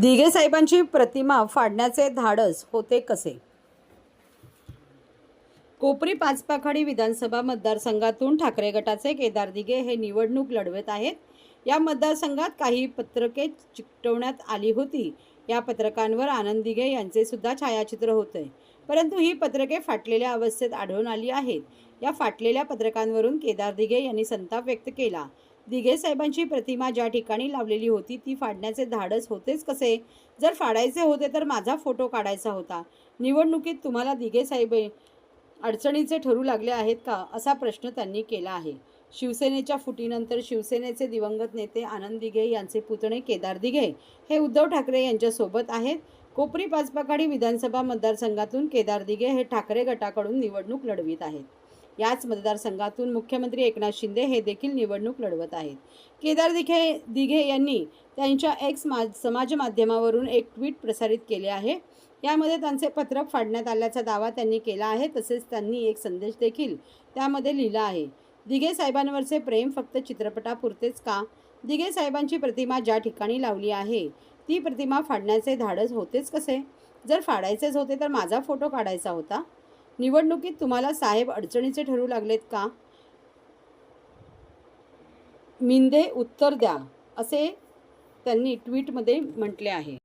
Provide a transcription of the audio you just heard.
दिघे साहेबांची प्रतिमा फाडण्याचे धाडस होते कसे? कोपरी पाचपाखाडी विधानसभा मतदारसंघातून ठाकरे गटाचे केदार दिघे हे निवडणूक लढवत आहेत. या मतदारसंघात काही पत्रके चिकटवण्यात आली होती. या पत्रकांवर आनंद दिघे यांचे सुद्धा छायाचित्र होते. परंतु ही पत्रके फाटलेल्या अवस्थेत आढळून आली आहेत. या फाटलेल्या पत्रकांवरून केदार दिघे यांनी संताप व्यक्त केला. दिघे साहेबांची प्रतिमा ज्या ठिकाणी लावलेली होती ती फाडण्याचे धाडस होतेच कसे? जर फाडायचे होते तर माझा फोटो काढायचा होता. निवडणुकीत तुम्हाला दिघे साहेब अडचणीचे ठरू लागले आहेत का? असा प्रश्न त्यांनी केला आहे. शिवसेनेच्या फुटीनंतर शिवसेनेचे दिवंगत नेते आनंद दिघे यांचे पुतणे केदार दिघे हे उद्धव ठाकरे यांच्यासोबत आहेत. कोपरी पाचपाखाडी विधानसभा मतदारसंघातून केदार दिघे हे ठाकरे गटाकडून निवडणूक लढवित आहेत. याच मतदारसंघातून मुख्यमंत्री एकनाथ शिंदे हे देखील निवडणूक लढवत आहेत. केदार दिघे दिघे यांनी त्यांच्या एक्स मा समाज माध्यमावरून एक ट्विट प्रसारित केले आहे. यामध्ये त्यांचे पत्रक फाडण्यात आल्याचा दावा त्यांनी केला आहे तसेच त्यांनी एक संदेश देखील त्यामध्ये लिहिला आहे. दिघे साहेबांवरचे प्रेम फक्त चित्रपटापुरतेच का? दिघे साहेबांची प्रतिमा ज्या ठिकाणी लावली आहे ती प्रतिमा फाडण्याचे धाडस होतेच कसे? जर फाडायचेच होते तर माझा फोटो काढायचा होता. निवडणुकीत तुम्हाला साहेब अडचणीचे ठरू लागलेत का? मिंदे उत्तर द्या असे त्यांनी ट्विटमध्ये म्हटले आहे.